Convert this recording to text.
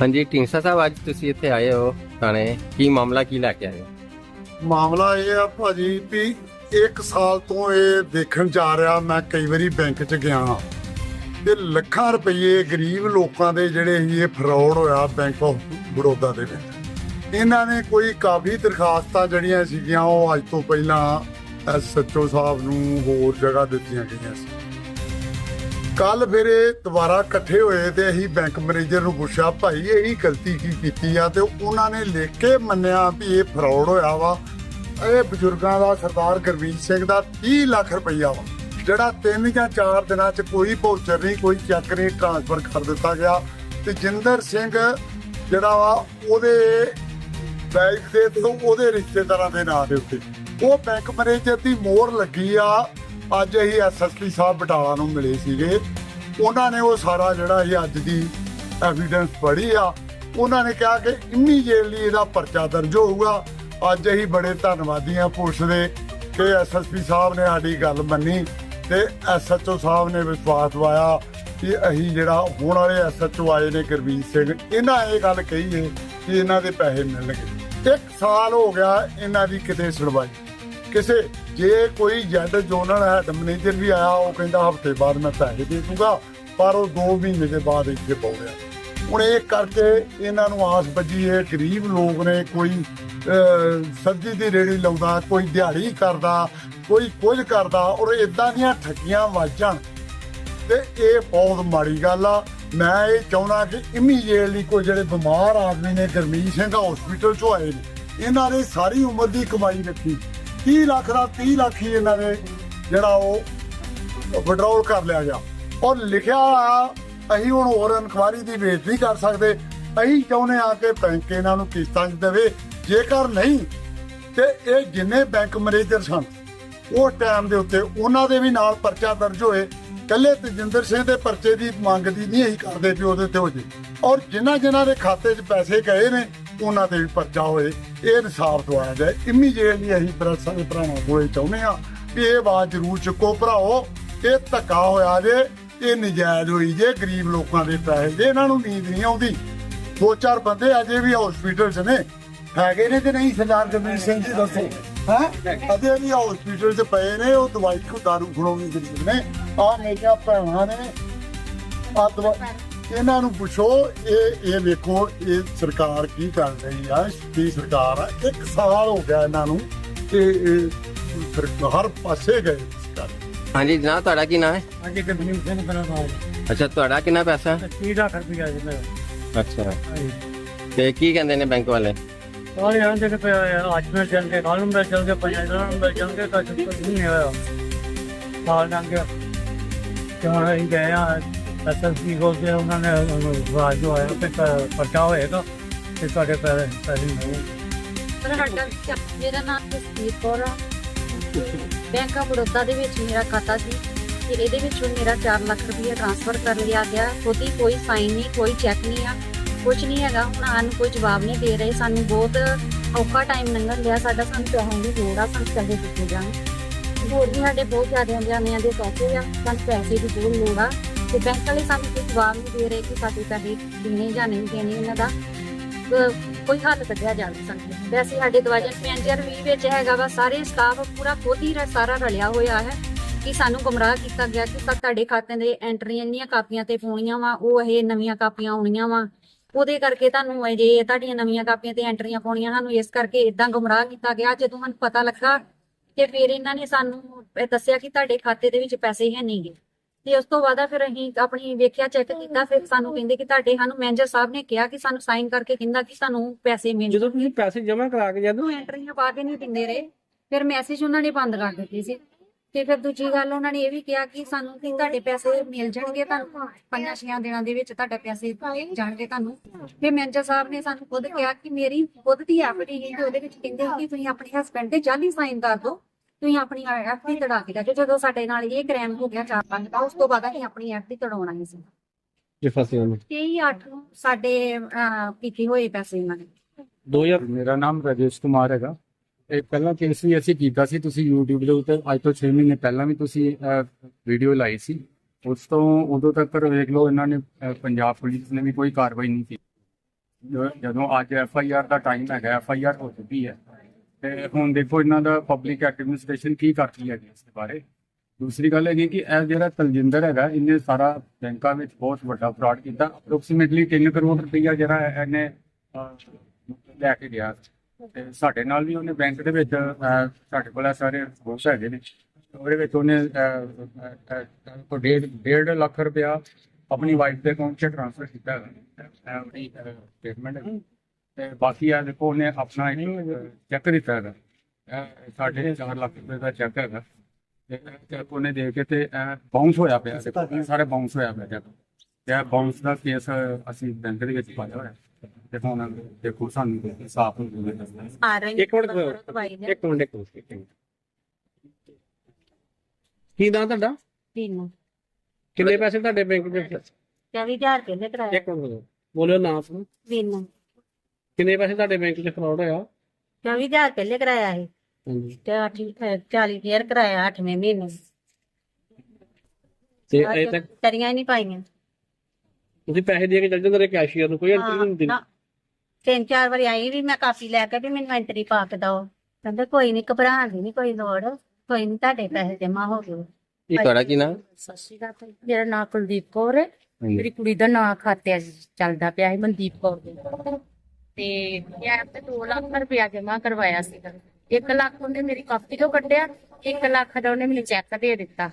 ਹਾਂਜੀ ਢੀਂਸਾ ਸਾਹਿਬ, ਅੱਜ ਤੁਸੀਂ ਇੱਥੇ ਆਏ ਹੋ ਥਾਣੇ। ਕੀ ਮਾਮਲਾ, ਕੀ ਲੈ ਕੇ ਆਏ ਹੋ? ਮਾਮਲਾ ਇਹ ਆ ਭਾਜੀ ਵੀ ਇੱਕ ਸਾਲ ਤੋਂ ਇਹ ਦੇਖਣ ਜਾ ਰਿਹਾ, ਮੈਂ ਕਈ ਵਾਰੀ ਬੈਂਕ 'ਚ ਗਿਆ ਹਾਂ। ਤੇ ਲੱਖਾਂ ਰੁਪਏ ਗਰੀਬ ਲੋਕਾਂ ਦੇ ਜਿਹੜੇ ਸੀ, ਇਹ ਫਰਾਡ ਹੋਇਆ ਬੈਂਕ ਆਫ ਬੜੌਦਾ ਦੇ ਵਿੱਚ। ਇਹਨਾਂ ਨੇ ਕੋਈ ਕਾਫੀ ਦਰਖਾਸਤਾਂ ਜਿਹੜੀਆਂ ਸੀਗੀਆਂ, ਉਹ ਅੱਜ ਤੋਂ ਪਹਿਲਾਂ ਐਸਐਚਓ ਸਾਹਿਬ ਨੂੰ ਹੋਰ ਜਗ੍ਹਾ ਦਿੱਤੀਆਂ ਗਈਆਂ ਸੀ। ਕੱਲ ਫਿਰ ਇਹ ਦੁਬਾਰਾ ਇਕੱਠੇ ਹੋਏ ਤੇ ਅਸੀਂ ਬੈਂਕ ਮੈਨੇਜਰ ਨੂੰ ਪੁੱਛਿਆ, ਭਾਈ, ਇਹੀ ਗਲਤੀ ਕੀ ਕੀਤੀ ਆ? ਤੇ ਉਹਨਾਂ ਨੇ ਲਿਖ ਕੇ ਮੰਨਿਆ ਵੀ ਇਹ ਫਰਾਡ ਹੋਇਆ ਵਾ। ਇਹ ਬਜ਼ੁਰਗਾਂ ਦਾ ਸਰਦਾਰ ਗੁਰਵੀਰ ਸਿੰਘ ਦਾ 30 ਲੱਖ ਰੁਪਈਆ ਵਾ, ਜਿਹੜਾ 3 ਜਾਂ 4 ਦਿਨਾਂ ਚ ਕੋਈ ਪਹੁੰਚਰ ਨਹੀਂ, ਕੋਈ ਚੈੱਕ ਨਹੀਂ ਟ੍ਰਾਂਸਫਰ ਕਰ ਦਿੱਤਾ ਗਿਆ। ਤੇ ਜਿੰਦਰ ਸਿੰਘ ਜਿਹੜਾ ਵਾ, ਉਹਦੇ ਬੈਂਕ ਦੇ ਤੇ ਉਹਦੇ ਰਿਸ਼ਤੇਦਾਰਾਂ ਦੇ ਨਾਂ ਦੇ ਉੱਤੇ। ਉਹ ਬੈਂਕ ਮੈਨੇਜਰ ਦੀ ਮੋਹਰ ਲੱਗੀ ਆ। ਅੱਜ ਅਸੀਂ ਐਸਐਸਪੀ ਸਾਹਿਬ ਬਟਾਲਾ ਨੂੰ ਮਿਲੇ ਸੀਗੇ। ਉਹਨਾਂ ਨੇ ਉਹ ਸਾਰਾ ਜਿਹੜਾ ਇਹ ਅੱਜ ਦੀ ਐਵੀਡੈਂਸ ਪੜ੍ਹੀ ਆ, ਉਹਨਾਂ ਨੇ ਕਿਹਾ ਕਿ ਇਮੀਡੀਏਟਲੀ ਇਹਦਾ ਪਰਚਾ ਦਰਜ ਹੋਊਗਾ। ਅੱਜ ਅਸੀਂ ਬੜੇ ਧੰਨਵਾਦੀ ਆ ਪੁਲਿਸ ਦੇ ਕਿ ਐਸਐਸਪੀ ਸਾਹਿਬ ਨੇ ਸਾਡੀ ਗੱਲ ਮੰਨੀ ਤੇ ਐਸਐਚਓ ਸਾਹਿਬ ਨੇ ਵਿਸ਼ਵਾਸ ਦਵਾਇਆ ਕਿ ਅਸੀਂ ਜਿਹੜਾ ਹੁਣ ਵਾਲੇ ਐਸਐਚਓ ਆਏ ਨੇ ਗੁਰਵੀਰ ਸਿੰਘ, ਇਹਨਾਂ ਇਹ ਗੱਲ ਕਹੀ ਹੈ ਕਿ ਇਹਨਾਂ ਦੇ ਪੈਸੇ ਮਿਲਣਗੇ। ਇੱਕ ਸਾਲ ਹੋ ਗਿਆ ਇਹਨਾਂ ਦੀ ਕਿਤੇ ਸੁਣਵਾਈ। ਕਿਸੇ ਜੇ ਕੋਈ ਜੈਡ ਜ਼ੋਨਲ ਹੈਡ ਮੈਨੇਜਰ ਵੀ ਆਇਆ, ਉਹ ਕਹਿੰਦਾ ਹਫ਼ਤੇ ਬਾਅਦ ਮੈਂ ਪੈਸੇ ਦੇ ਦੂੰਗਾ, ਪਰ ਉਹ 2 ਮਹੀਨੇ ਦੇ ਬਾਅਦ ਇੱਥੇ ਪਹੁੰਚਿਆ ਹੁਣ ਇਹ ਕਰਕੇ ਇਹਨਾਂ ਨੂੰ ਆਸ ਬੱਜੀ ਹੈ ਗਰੀਬ ਲੋਕ ਨੇ, ਕੋਈ ਸਬਜ਼ੀ ਦੀ ਰੇੜੀ ਲਾਉਂਦਾ, ਕੋਈ ਦਿਹਾੜੀ ਕਰਦਾ, ਕੋਈ ਕੁਝ ਕਰਦਾ, ਔਰ ਇਦਾਂ ਦੀਆਂ ਠੱਗੀਆਂ ਵੱਜ ਜਾਣ ਤੇ ਇਹ ਬਹੁਤ ਮਾੜੀ ਗੱਲ ਆ। ਮੈਂ ਇਹ ਚਾਹੁੰਦਾ ਕਿ ਇਮੀਡੀਏਟਲੀ ਕੋਈ ਜਿਹੜੇ ਬਿਮਾਰ ਆਦਮੀ ਨੇ, ਗਰਮੀਤ ਸਿੰਘ ਹਸਪੀਟਲ ਚੋਂ ਆਏ ਨੇ, ਇਹਨਾਂ ਨੇ ਸਾਰੀ ਉਮਰ ਦੀ ਕਮਾਈ ਰੱਖੀ। 30 ਲੱਖ ਦਾ 30 ਲੱਖ ਹੀ ਇਹਨਾਂ ਨੇ ਜਿਹੜਾ ਉਹ ਵਿਡਰਾਲ ਕਰ ਲਿਆ ਗਿਆ ਔਰ ਲਿਖਿਆ ਆ ਅਸੀਂ ਹੁਣ ਹੋਰ ਇਨਕੁਆਰੀ ਦੀ ਵੇਟ ਨਹੀਂ ਕਰ ਸਕਦੇ। ਅਸੀਂ ਚਾਹੁੰਦੇ ਆ ਕਿ ਬੈਂਕ ਇਹਨਾਂ ਨੂੰ ਕਿਸ਼ਤਾਂ 'ਚ ਦੇਵੇ। ਜੇਕਰ ਨਹੀਂ, ਤੇ ਇਹ ਜਿੰਨੇ ਬੈਂਕ ਮੈਨੇਜਰ ਸਨ, ਉਹ ਟਾਈਮ ਦੇ ਉੱਤੇ ਉਹਨਾਂ ਦੇ ਵੀ ਨਾਲ ਪਰਚਾ ਦਰਜ ਹੋਏ। ਕੱਲੇ ਤਜਿੰਦਰ ਸਿੰਘ ਦੇ ਪਰਚੇ ਦੀ ਮੰਗ ਦੀ ਨਹੀਂ ਅਸੀਂ ਕਰਦੇ ਵੀ ਉਹਦੇ ਤੇ ਹੋ ਜੇ। ਔਰ ਜਿਨ੍ਹਾਂ ਜਿਨ੍ਹਾਂ ਦੇ ਖਾਤੇ 'ਚ ਪੈਸੇ ਗਏ ਨੇ ਉਹਨਾਂ ਤੇ ਵੀ ਪਰਚਾ ਹੋਏ, ਇਹ ਇਨਸਾਫ ਦਵਾਇਆ ਜਾਏ। ਇਮੀਡੀਏਟਲੀ ਅਸੀਂ ਪ੍ਰੈਸਾਂ ਦੇ ਭਰਾਵਾਂ ਕੋਲੇ ਚਾਹੁੰਦੇ ਆ ਵੀ ਇਹ ਆਵਾਜ਼ ਜ਼ਰੂਰ ਚੁੱਕੋ। ਭਰਾਓ ਇਹ ਧੱਕਾ ਹੋਇਆ ਜੇ, ਇਹ ਨਜਾਇਜ਼ ਹੋਈ ਜੇ, ਗਰੀਬ ਲੋਕਾਂ ਦੇ ਪੈਸੇ ਜੇ ਇਹਨਾਂ ਨੂੰ ਨੀਂਦ ਨਹੀਂ ਆਉਂਦੀ। ਦੋ ਚਾਰ ਬੰਦੇ ਅਜੇ ਵੀ ਹਸਪੀਟਲ 'ਚ ਨੇ। ਹੈਗੇ ਨੇ ਤੇ ਨਹੀਂ, ਸਰਦਾਰ ਜਮੀਰ ਸਿੰਘ ਜੀ ਦੱਸੋ। ਹੈ? ਅਜੇ ਵੀ ਹਸਪੀਟਲ 'ਚ ਪਏ ਨੇ, ਉਹ ਦਵਾਈ ਕੋ ਦਾਰੂ ਖੜਾਉਣੀ ਗਰੀਬ ਨੇ। ਆ ਮੇਰੀਆਂ ਭੈਣਾਂ ਨੇ। ਆ ਦਵਾ ਇਹਨਾਂ ਨੂੰ ਪੁੱਛੋ ਇਹ ਇਹ ਵੇਖੋ ਇਹ ਸਰਕਾਰ ਕੀ ਕਰ ਰਹੀ ਆ ਕੀ ਸਰਕਾਰ ਆ। ਇੱਕ ਸਾਲ ਹੋ ਗਿਆ ਇਹਨਾਂ ਨੂੰ ਤੇ ਹਰ ਪਾਸੇ ਗਏ ਹਾਂਜੀ ਜਨਾਬ ਤੁਹਾਡਾ ਕੀ ਨਾਮ ਹੈ? ਅੱਜ ਗਰਮੀਤ ਸਿੰਘ ਬਣਾ ਨਾਲ ਅੱਛਾ ਤੁਹਾਡਾ ਕਿੰਨਾ ਪੈਸਾ ਹੈ? 30 ਲੱਖ ਰੁਪਇਆ ਜੀ ਮੇਰਾ। ਅੱਛਾ। ਹਾਂਜੀ। ਤੇ ਕੀ ਕਹਿੰਦੇ ਨੇ ਬੈਂਕ ਵਾਲੇ? ਸਾਰੇ ਜਿਹੜੇ ਪਿਆ ਆ, ਅੱਜ ਮਿਲ ਜਾਣਗੇ ਕੱਲ ਨੂੰ ਮਿਲ ਜਾਣਗੇ ਪੰਜਾਂ ਦਿਨਾਂ ਨੂੰ ਮਿਲ ਜਾਣਗੇ ਤਾਂ ਕੁਝ ਨਹੀਂ ਹੋਇਆ। ਸਾਲ ਲੰਘ ਗਿਆ। ਤੇ ਹੁਣ ਅਸੀਂ ਗਏ ਆ ਐਸਐਸਪੀ ਕੋਲ ਤੇ ਉਹਨਾਂ ਨੇ? ਰਾਜ ਜੋ ਆਇਆ ਤੇ ਪਰਚਾ ਹੋਏਗਾ ਤੇ ਤੁਹਾਡੇ ਪੈਸੇ ਪੈਸੇ ਮਿਲਣਗੇ ਸਾਡਾ ਮੇਰਾ ਨਾਮ ਜਸਪੀਰ ਕੌਰ ਆ। ਬੈਂਕ ਆਫ ਬੜੌਦਾ ਦੇ ਵਿੱਚ ਮੇਰਾ ਖਾਤਾ ਸੀ ਤੇ ਇਹਦੇ ਵਿੱਚੋਂ ਮੇਰਾ 4 ਲੱਖ ਰੁਪਏ ਟ੍ਰਾਂਸਫਰ ਕਰ ਲਿਆ ਗਿਆ। ਉਹਦੀ ਕੋਈ ਸਾਈਨ ਨਹੀਂ, ਕੋਈ ਚੈੱਕ ਨਹੀਂ ਆ। ਕੁਝ ਨਹੀਂ ਹੈਗਾ। ਹੁਣ ਸਾਨੂੰ ਕੋਈ ਜਵਾਬ ਨਹੀਂ ਦੇ ਰਹੇ। ਸਾਨੂੰ ਬਹੁਤ ਔਖਾ ਟਾਈਮ ਲੰਘਣ ਲਿਆ ਸਾਡਾ ਸਾਨੂੰ ਪੈਸਿਆਂ ਦੀ ਲੋੜ ਆ। ਸਾਨੂੰ ਪੈਸੇ ਦਿੱਤੇ ਜਾਣ ਹੋਰ ਵੀ ਸਾਡੇ ਬਹੁਤ ਜ਼ਿਆਦਾ ਜਾਂਦੇ ਦੇ ਪੈਸੇ ਆ। ਸਾਨੂੰ ਪੈਸੇ ਦੀ ਬਹੁਤ ਲੋੜ ਆ। ਤੇ ਬੈਂਕ ਵਾਲੇ ਸਾਨੂੰ ਕੋਈ ਜਵਾਬ ਨਹੀਂ ਦੇ ਰਹੇ ਕਿ ਸਾਡੇ ਪੈਸੇ ਦੇਣੇ ਜਾਂ ਨਹੀਂ ਦੇਣੇ, ਇਹਨਾਂ ਦਾ, ਅਹ, ਕੋਈ ਹੱਲ ਕੱਢਿਆ ਜਾਵੇ ਸਾਨੂੰ। ਵੈਸੇ ਸਾਡੇ ਦਵਾਜਨ ਮੈਨੇਜਰ ਵੀ ਵਿੱਚ ਹੈਗਾ ਵਾ, ਸਾਰੇ ਸਟਾਫ ਪੂਰਾ ਖੁਦ ਹੀ ਰ- ਸਾਰਾ ਰਲਿਆ ਹੋਇਆ ਹੈ ਕਿ ਸਾਨੂੰ ਗੁੰਮਰਾਹ ਕੀਤਾ ਗਿਆ ਕਿ ਸਾ- ਤੁਹਾਡੇ ਖਾਤੇ ਦੇ ਐਂਟਰੀਆਂ ਇੰਨੀਆਂ ਕਾਪੀਆਂ ਤੇ ਪਾਉਣੀਆਂ ਵਾ, ਉਹ ਇਹ ਨਵੀਆਂ ਕਾਪੀਆਂ ਆਉਣੀਆਂ ਵਾ। ਉਹਦੇ ਕਰਕੇ ਤੁਹਾਨੂੰ ਇਹ ਜੇ ਤੁਹਾਡੀਆਂ ਨਵੀਆਂ ਕਾਪੀਆਂ ਤੇ ਐਂਟਰੀਆਂ ਪਾਉਣੀਆਂ, ਸਾਨੂੰ ਇਸ ਕਰਕੇ ਇਦਾਂ ਗੁੰਮਰਾਹ ਕੀਤਾ ਗਿਆ। ਜਦੋਂ ਮੈਨੂੰ ਪਤਾ ਲੱਗਾ ਤੇ ਫਿਰ ਇਹਨਾਂ ਨੇ ਸਾਨੂੰ ਇਹ ਦੱਸਿਆ ਕਿ ਤੁਹਾਡੇ ਖਾਤੇ ਦੇ ਵਿੱਚ ਪੈਸੇ ਹੈ ਨਹੀਂਗੇ ਤੇ ਉਸ ਤੋਂ ਬਾਅਦ ਫਿਰ ਅਸੀਂ ਆਪਣੀ ਵੇਖਿਆ ਚੈੱਕ ਕੀਤਾ ਫਿਰ ਸਾਨੂੰ ਕਹਿੰਦੇ ਕਿ ਤੁਹਾਡੇ ਸਾਨੂੰ ਮੈਨੇਜਰ ਸਾਹਿਬ ਨੇ ਕਿਹਾ ਕਿ ਸਾਨੂੰ ਸਾਈਨ ਕਰਕੇ ਕਹਿੰਦਾ ਕਿ ਤੁਹਾਨੂੰ ਪੈਸੇ ਮਿਲ ਜਦੋਂ ਤੁਸੀਂ ਪੈਸੇ ਜਮ੍ਹਾਂ ਕਰਾ ਕੇ ਜਦੋਂ ਐਂਟਰੀਆਂ ਪਾ ਕੇ ਨਹੀਂ ਦਿੰਦੇ ਰਹੇ। ਫਿਰ ਮੈਸੇਜ ਉਹਨਾਂ ਨੇ ਬੰਦ ਕਰ ਦਿੱਤੇ ਸੀ। ਤੇ ਫਿਰ ਦੂਜੀ ਗੱਲ ਉਹਨਾਂ ਨੇ ਇਹ ਵੀ ਕਿਹਾ ਕਿ ਸਾਨੂੰ ਕਿ ਤੁਹਾਡੇ ਪੈਸੇ ਮਿਲ ਜਾਣਗੇ ਤੁਹਾਨੂੰ। ਪੰਜਾਂ ਛੇਆਂ ਦਿਨਾਂ ਦੇ ਵਿੱਚ ਤੁਹਾਡੇ ਪੈਸੇ ਜਾਣਗੇ ਤੁਹਾਨੂੰ। ਫਿਰ ਮੈਨੇਜਰ ਸਾਹਿਬ ਨੇ ਸਾਨੂੰ ਖੁਦ ਕਿਹਾ ਕਿ ਮੇਰੀ ਖੁਦ ਦੀ ਐਫਡੀ ਹੈ ਤੇ ਉਹਦੇ ਵਿੱਚ ਕਹਿੰਦੇ ਕਿ ਤੁਸੀਂ ਆਪਣੇ ਹਸਬੰਡ ਤੇ ਜਾਲੀ ਸਾਈਨ ਕਰ ਦਿਓ। ਤੁਸੀਂ ਆਪਣੀ ਐਫਡੀ ਤੜਾ ਕੇ ਰੱਖੋ ਜਦੋਂ ਸਾਡੇ ਨਾਲ ਇਹ ਕ੍ਰਾਈਮ ਹੋ ਗਿਆ ਚਾਰ ਪੰਜ ਦਾ ਉਸ ਤੋਂ ਬਾਅਦ ਅਸੀਂ ਆਪਣੀ ਐਫਡੀ ਤੜਾਉਣਾ ਹੀ ਸੀ। ਜੇ ਫਸੇ ਹੋਣ। ਤੇਈ ਅੱਠ ਨੂੰ ਸਾਡੇ ਅਹ, ਕੀਤੇ ਹੋਏ ਪੈਸੇ ਇਹਨਾਂ ਨੇ 2000 ਮੇਰਾ ਨਾਮ ਰਾਜੇਸ਼ ਕੁਮਾਰ ਹੈਗਾ। ਇਹ ਪਹਿਲਾਂ ਕੇਸ ਵੀ ਅਸੀਂ ਕੀਤਾ ਸੀ ਤੁਸੀਂ YouTube ਦੇ ਉੱਤੇ ਅੱਜ ਤੋਂ 6 ਮਹੀਨੇ ਪਹਿਲਾਂ ਵੀ ਤੁਸੀਂ ਵੀਡੀਓ ਲਾਈ ਸੀ। ਉਸ ਤੋਂ ਉਦੋਂ ਤੱਕ ਵੇਖ ਲਓ ਇਹਨਾਂ ਨੇ ਅਹ, ਪੰਜਾਬ ਪੁਲਿਸ ਨੇ ਵੀ ਕੋਈ ਕਾਰਵਾਈ ਨਹੀਂ ਕੀਤੀ। ਜ- ਜਦੋਂ ਅੱਜ ਐਫ ਆਈ ਆਰ ਦਾ ਟਾਈਮ ਹੈਗਾ ਐਫ ਆਈ ਆਰ ਹੋ ਚੁੱਕੀ ਹੈ। ਤੇ ਹੁਣ ਦੇਖੋ ਇਹਨਾਂ ਦਾ ਪਬਲਿਕ ਐਡਮਿਨਿਸਟ੍ਰੇਸ਼ਨ ਕੀ ਕਰਦੀ ਹੈ ਇਸ ਦੇ ਬਾਰੇ। ਦੂਸਰੀ ਗੱਲ ਹੈਗੀ ਕਿ ਇਹ ਜਿਹੜਾ ਤਲਜਿੰਦਰ ਹੈਗਾ ਇਹਨੇ ਸਾਰਾ ਬੈਂਕਾਂ ਵਿੱਚ ਬਹੁਤ ਵੱਡਾ ਫਰਾਡ ਕੀਤਾ। ਅਪਰੋਕਸੀਮੇਟਲੀ 3 ਕਰੋੜ ਰੁਪਈਆ ਜਿਹੜਾ ਇਹਨੇ ਲੈ ਕੇ ਗਿਆ। ਤੇ ਸਾਡੇ ਨਾਲ ਵੀ ਉਹਨੇ ਬੈਂਕ ਦੇ ਵਿੱਚ ਸਾਡੇ ਕੋਲ ਸਾਰੇ ਸਬੂਤ ਹੈਗੇ ਨੇ। ਉਹਦੇ ਵਿੱਚ ਉਹਨੇ ਅਹ, ਅਹ, ਡੇਢ ਲੱਖ ਰੁਪਇਆ ਆਪਣੀ ਵਾਈਫ ਦੇ ਅਕਾਊਂਟ 'ਚ ਟ੍ਰਾਂਸਫਰ ਕੀਤਾ ਹੈਗਾ। ਇਹ ਉਹਦੀ ਸਟੇਟਮੈਂਟ ਹੈ ਤੇ ਬਾਕੀ ਆ ਦੇਖੋ ਉਹਨੇ ਆਪਣਾ ਇੱਕ ਚੈੱਕ ਦਿੱਤਾ ਹੈਗਾ। ਇਹ ਸਾਢੇ ਚਾਰ ਲੱਖ ਰੁਪਏ ਦਾ ਚੈੱਕ ਹੈਗਾ। ਤੇ ਚੈੱਕ ਉਹਨੇ ਦੇ ਕੇ ਤੇ ਬਾਉਂਸ ਹੋਇਆ ਪਿਆ। ਦੇਖੋ ਸਾਰੇ ਬਾਉਂਸ ਹੋਇਆ ਪਿਆ ਚੈੱਕ ਤੇ ਬਾਉਂਸ ਦਾ ਕੇਸ ਅਸੀਂ ਬੈਂਕ ਦੇ ਵਿੱਚ ਪਾਇਆ ਹੋਇਆ। ਤੇ ਹੁਣ ਦੇਖੋ ਸਾਨੂੰ ਸਾਫ਼ ਹੋ। ਜਾਊਗਾ ਆ ਰਹੀ ਇੱਕ ਮਿੰਟ ਇੱਕ ਮਿੰਟ ਇੱਕ ਮਿੰਟ ਕੀ ਤੁਹਾਡਾ? ਤੀਨ ਕਿੰਨੇ ਪੈਸੇ ਤੁਹਾਡੇ ਬੈਂਕ ਵਿੱਚ? 24000 ਰੁਪਏ ਨੇ ਕਰਾਇਆ ਇੱਕ ਮਿੰਟ ਬੋਲੋ। ਨਾਮ ਸੁਣੋ ਵੀਨ ਕਿੰਨੇ ਪੈਸੇ ਤੁਹਾਡੇ ਬੈਂਕ 'ਚ ਫਰਾਡ ਹੋਇਆ? 24000 ਪਹਿਲੇ ਕਰਾਇਆ ਸੀ। ਹਾਂਜੀ। ਤੇ 8 40000 ਕਰਾਇਆ 8ਵੇਂ ਮਹੀਨੇ। ਤੇ ਅਜੇ ਤੱਕ ਤਰੀਆਂ ਹੀ ਨਹੀਂ ਪਾਈਆਂ। ਤੁਸੀਂ ਪੈਸੇ ਦੇ ਕੇ ਚੱਲ ਜਾਂਦੇ ਰਹੇ ਕੈਸ਼ੀਅਰ ਨੂੰ ਕੋਈ ਐਂਟਰੀ ਨਹੀਂ ਦਿੰਦੀ। ਨਾ। ਤਿੰਨ ਚਾਰ ਵਾਰੀ ਆਈ ਵੀ ਮੈਂ ਕਾਪੀ ਲੈ ਕੇ ਵੀ ਮੈਨੂੰ ਐਂਟਰੀ ਪਾ ਕੇ ਦਿਓ। ਕਹਿੰਦੇ ਕੋਈ ਨਹੀਂ ਘਬਰਾਉਣ ਦੀ ਨਹੀਂ ਕੋਈ ਲੋੜ। ਕੋਈ ਨਹੀਂ ਤੁਹਾਡੇ ਪੈਸੇ ਜਮਾ ਹੋ ਗਏ। ਇਹ ਤੁਹਾਡਾ ਕੀ ਨਾਮ ਸਤਿ ਸ਼੍ਰੀ ਅਕਾਲ ਮੇਰਾ ਨਾਮ ਕੁਲਦੀਪ ਕੌਰ ਹੈ। ਮੇਰੀ ਕੁੜੀ ਦਾ ਨਾਂ ਖਾਤੇ 'ਚ ਚੱਲਦਾ ਪਿਆ ਸੀ ਮਨਦੀਪ ਕੌਰ ਦੇ। ਤੇ ਮੈਂ ਤੇ 2 ਲੱਖ ਰੁਪਇਆ ਜਮਾ ਕਰਵਾਇਆ ਸੀ 1 ਲੱਖ ਉਹਨੇ ਮੇਰੀ ਕਾਪੀ ਤੋਂ ਕੱਢਿਆ 1 ਲੱਖ ਦਾ ਉਹਨੇ ਮੈਨੂੰ ਚੈੱਕ ਦੇ ਦਿੱਤਾ।